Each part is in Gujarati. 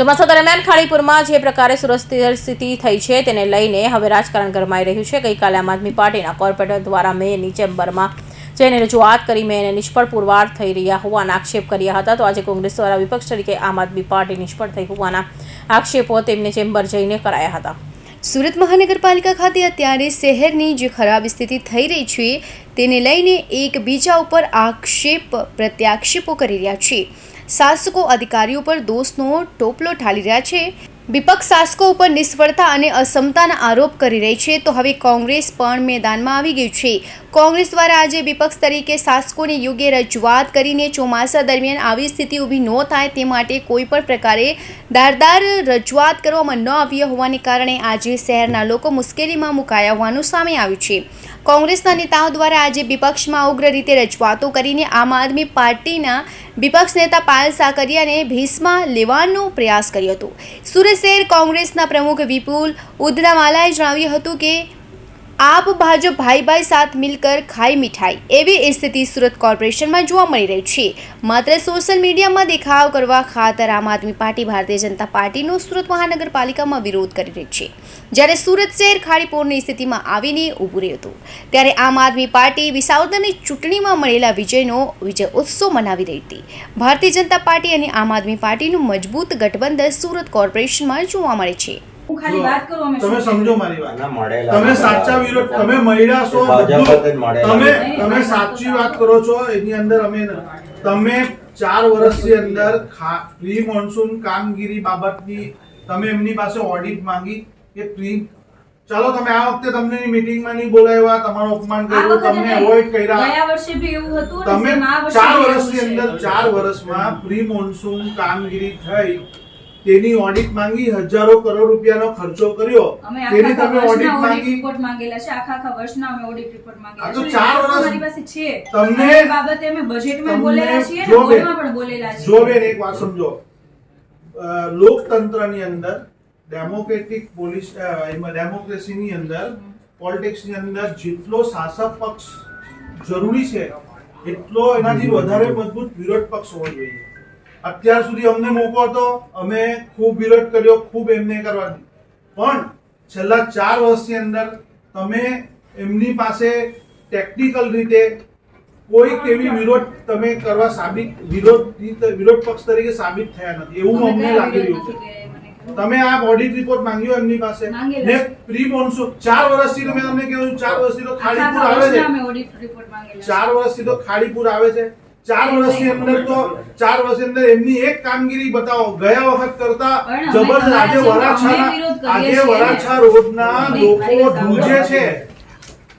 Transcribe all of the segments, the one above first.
ચોમાસા દરમિયાન ખાડીપુરમાં જે પ્રકારે સુરક્ષિત સ્થિતિ થઈ છે તેને લઈને હવે રાજકારણ ગરમાઈ રહ્યું છે. ગઈકાલે આમ આદમી પાર્ટીના કોર્પોરેટર દ્વારા મેયરની ચેમ્બરમાં જઈને રજૂઆત કરી મેયને નિષ્ફળ પુરવાર થઈ રહ્યા હોવાના આક્ષેપ કર્યા હતા. તો આજે કોંગ્રેસ દ્વારા વિપક્ષ તરીકે આમ આદમી પાર્ટી નિષ્ફળ થઈ હોવાના આક્ષેપો તેમને ચેમ્બર જઈને કરાયા હતા. સુરત મહાનગરપાલિકા ખાતે અત્યારે શહેરની જે ખરાબ સ્થિતિ થઈ રહી છે તેને લઈને એકબીજા ઉપર આક્ષેપ, પ્રત્યાક્ષેપો કરી રહ્યા છે. શાસકો અધિકારીઓ પર દોષનો ટોપલો ઠાલી રહ્યા છે. વિપક્ષ શાસકો ઉપર નિષ્ફળતા અને અસમતાના આરોપ કરી રહી છે, તો હવે કોંગ્રેસ પણ મેદાનમાં આવી ગઈ છે. કોંગ્રેસ દ્વારા આજે વિપક્ષ તરીકે શાસકોને યોગ્ય રજૂઆત કરીને ચોમાસા દરમિયાન આવી સ્થિતિ ઊભી ન થાય તે માટે કોઈ પણ પ્રકારે દારદાર રજૂઆત કરવામાં ન આવી હોવાને કારણે આજે શહેરના લોકો મુશ્કેલીમાં મુકાયા હોવાનું સામે આવ્યું છે. કોંગ્રેસના નેતાઓ દ્વારા આજે વિપક્ષમાં ઉગ્ર રીતે રજૂઆતો કરીને આમ આદમી પાર્ટીના વિપક્ષ નેતા પાયલ સાકરિયાને ભીસમાં લેવાનો પ્રયાસ કર્યો હતો. સુરત શહેર કોંગ્રેસના પ્રમુખ વિપુલ ઉદનાવાલાએ જણાવ્યું હતું કે આપ ભાજપ ભાઈ ભાઈ સાથ મિલકર ખાઈ મીઠાઈ એવી સ્થિતિ સુરત કોર્પોરેશનમાં જોવા મળી રહી છે. માત્ર સોશિયલ મીડિયામાં દેખાવ કરવા ખાતર આમ આદમી પાર્ટી, ભારતીય જનતા પાર્ટીનો સુરત મહાનગરપાલિકામાં વિરોધ કરી રહી છે. જ્યારે સુરત શહેર ખાડીપોરની સ્થિતિમાં આવીને ઊભું રહ્યું હતું, ત્યારે આમ આદમી પાર્ટી વિસાવદરની ચૂંટણીમાં મળેલા વિજયનો વિજય ઉત્સવ મનાવી રહી હતી. ભારતીય જનતા પાર્ટી અને આમ આદમી પાર્ટીનું મજબૂત ગઠબંધન સુરત કોર્પોરેશનમાં જોવા મળે છે. હું ખાલી વાત કરું અમે તમે સમજો મારી વાત ના મળેલા તમે સાચા વિરોધ તમે મહિલા છો ભાજપ બધું. જ મળેલા. તમે તમે સાચી વાત કરો છો એની અંદર અમે તમે ચાર વર્ષની અંદર પ્રી મોન્સૂન કામગીરી બાબતની તમે એમની પાસે ઓડિટ માંગી કે પ્રી ચાલો તમે આ વખતે તમને મીટિંગમાં નહીં બોલાવ્યા તમારું અપમાન કર્યું તમને. અવોઇડ કર્યા ગયા વર્ષે એવું હતું તમે સેમ ચાર બી એવું વર્ષની અંદર ચાર વર્ષમાં પ્રી મોન્સૂન કામગીરી થઈ તેની ઓડિટ માંગી હજારો કરોડ રૂપિયાનો ખર્ચો કર્યો. તેની આખા તમે ઓડિટ માંગી રિપોર્ટ માંગેલા છે. આખા આખા વર્ષના અમે ઓડિટ રિપોર્ટ માંગેલા છે. ચાર વર્ષ મારી પાસે છે. તમને- બાબતે અમે બજેટમાં બોલેલા છીએ અને બોર્ડમાં પણ બોલેલા છીએ. જો બેન એક વાત સમજો. લોકતંત્રની અંદર ડેમોક્રેટિક પોલિસ ડેમોક્રેસીની અંદર પોલિટિક્સની અંદર જેટલો શાસક પક્ષ જરૂરી છે એટલો એનાથી વધારે મજબૂત વિરોધ પક્ષ હોવો જોઈએ. અત્યાર સુધી અમને મોકો હતો અમે ખૂબ વિરોધ કર્યો ખૂબ એમને કરવા પણ છેલ્લા ચાર વર્ષની અંદર તમે એમની પાસે ટેકનિકલ રીતે કોઈ કેવી વિરોધ તમે કરવા સાબિત વિરોધ વિરોધ પક્ષ તરીકે સાબિત થયા નથી. એવું અમે અમને લાગી રહ્યું છે. તમે આ ઓડિટ રિપોર્ટ માંગ્યો એમની પાસે? ને પ્રી મોન્સૂન ચાર વર્ષથી તો મેં તમને કહ્યું ચાર વર્ષથી તો ખાડીપુર આવે છે. ચાર વર્ષથી તો ખાડીપુર આવે છે. ચાર વર્ષની અંદર તો ચાર વર્ષની અંદર એમની એક કામગીરી બતાવો. ગયા વખત કરતા જબરજસ્ત આજે તમારા છે, અમે વરાછાના વિરોધ કરીએ આજે વરાછા રોડના લોકો ધ્રુજે છે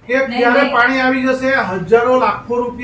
કે ક્યારે પાણી આવી જશે? હજારો લાખો રૂપિયા